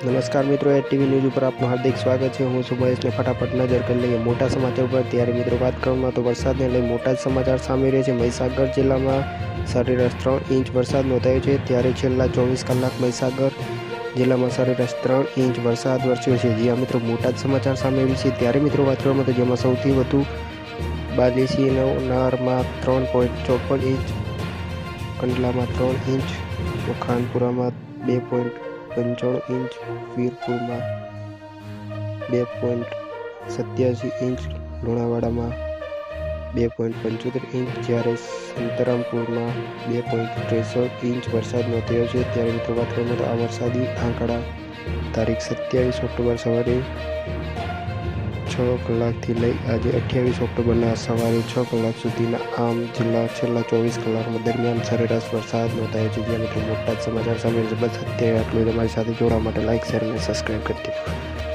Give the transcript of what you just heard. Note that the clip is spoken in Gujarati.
નમસ્કાર મિત્રો, એ ટીવી ન્યૂઝ ઉપર આપનું હાર્દિક સ્વાગત છે. હું સુભાષને ફટાફટ નજર કરી લઈએ મોટા સમાચાર ઉપર. ત્યારે મિત્રો, વાત કરવામાં તો વરસાદને લઈ મોટા સમાચાર સામે રહ્યા છે. મહીસાગર જિલ્લામાં સરેરાશ ત્રણ ઇંચ વરસાદ નોંધાયો છે. ત્યારે છેલ્લા ચોવીસ કલાક મહીસાગર જિલ્લામાં સરેરાશ ત્રણ ઇંચ વરસાદ વરસ્યો છે. જ્યાં મિત્રો, મોટા જ સમાચાર સામે આવી છે. ત્યારે મિત્રો, વાત કરવામાં તો જેમાં સૌથી વધુ બાદેશી નવનારમાં ત્રણ પોઈન્ટ ચોપન ઇંચ, કંડલામાં ત્રણ ઇંચ ખાનપુરામાં બે પોઈન્ટ પંચાણું ઇંચ વીરપુરમાં બે પોઈન્ટ સત્યાસી ઇંચ લુણાવાડામાં, બે પોઈન્ટ પંચોતેર ઇંચ જ્યારે સંતરામપુરમાં, બે પોઈન્ટ ત્રેસઠ ઇંચ વરસાદ નોંધાયો છે. ત્યારે મિત્રો વાત કરીએ તો આ વરસાદી આંકડા તારીખ સત્યાવીસ ઓક્ટોબર સવારે છ કલાકથી લઈ આજે અઠ્યાવીસ ઓક્ટોબરના સવારે છ કલાક સુધીના આમ જિલ્લા છેલ્લા ચોવીસ કલાકમાં દરમિયાન સરેરાશ વરસાદ નોંધાયો છે. જ્યાં મિત્રો મોટા સમાચાર સામે બસ અત્યારે આટલું તમારી સાથે જોડવા માટે લાઇક શેર અને સબસ્ક્રાઈબ કરી દીધું.